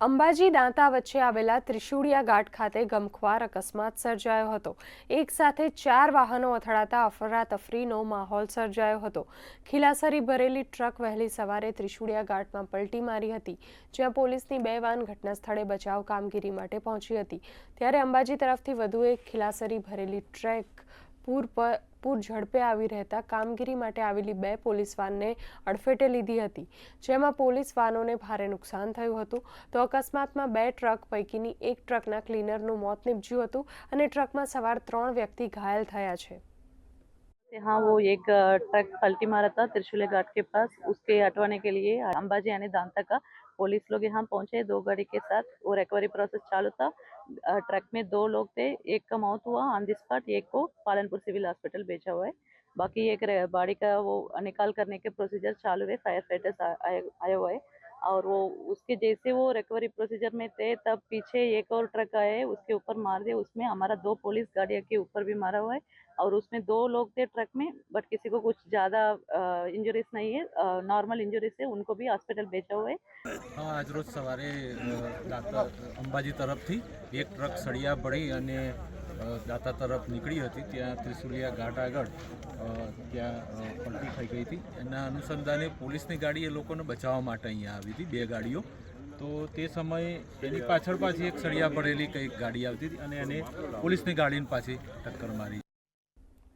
અંબાજી દાંતા વચ્ચે આવેલા ત્રિશુળિયા ઘાટ ખાતે ગમખ્વાર અકસ્માત સર્જાયો હતો. એક સાથે ચાર વાહનો અથડાતા અફરાતફરીનો માહોલ સર્જાયો હતો. ખિલાસરી ભરેલી ટ્રક વહેલી સવારે ત્રિશુળિયા ઘાટમાં પલટી મારી હતી, જ્યાં પોલીસની બે વાન ઘટના સ્થળે બચાવ કામગીરી માટે પહોંચી હતી. ત્યારે અંબાજી તરફથી વધુ એક ખિલાસરી ભરેલી ટ્રેક પૂર પર પૂર ઝડપે આવી રહેતા કામગીરી માટે આવેલી બે પોલીસ વાનને અડફેટે લીધી હતી, જેમાં પોલીસ વાનોને ભારે નુકસાન થયું હતું. તો અકસ્માતમાં બે ટ્રક પૈકીની એક ટ્રકના ક્લીનરનું મોત નીપજ્યું હતું અને ટ્રકમાં સવાર ત્રણ વ્યક્તિ ઘાયલ થયા છે. हाँ वो एक ट्रक पलटी मारा था त्रिशूले घाट के पास। उसके हटवाने के लिए अंबाजी यानी दांता का पुलिस लोग यहाँ पहुँचे दो गाड़ी के साथ वो रिकवरी प्रोसेस चालू था। ट्रक में दो लोग थे, एक का मौत हुआ ऑन द स्पॉट, एक को पालनपुर सिविल हॉस्पिटल भेजा हुआ है। बाकी एक गाड़ी का वो निकाल करने के प्रोसीजर चालू है फायर फाइटर्स आए हुआ है। और वो उसके जैसे वो रिकवरी प्रोसीजर में थे, तब पीछे एक और ट्रक आए, उसके ऊपर मार दिया। उसमें हमारा दो पुलिस गाड़िया के ऊपर भी मारा हुआ है और उसमें दो लोग थे ट्रक में बट किसी को कुछ ज़्यादा इंजरीज नहीं है। नॉर्मल इंजरीज है, उनको भी हॉस्पिटल भेजा हुआ है। हाँ आज रोज सवारी अंबाजी तरफ़ थी। एक ट्रक सड़िया पड़ी દાતા તરફ નીકળી હતી, ત્યાં ત્રિશુલિયા ઘાટ આગળ ત્યાં પલટી થઈ ગઈ હતી. એના અનુસંધાને પોલીસની ગાડી એ લોકોને બચાવવા માટે અહીંયા આવી હતી, બે ગાડીઓ. તો તે સમયે એની પાછળ પાછી એક સળિયા પડેલી કંઈક ગાડી આવતી હતી અને એને પોલીસની ગાડીની પાછી ટક્કર મારી.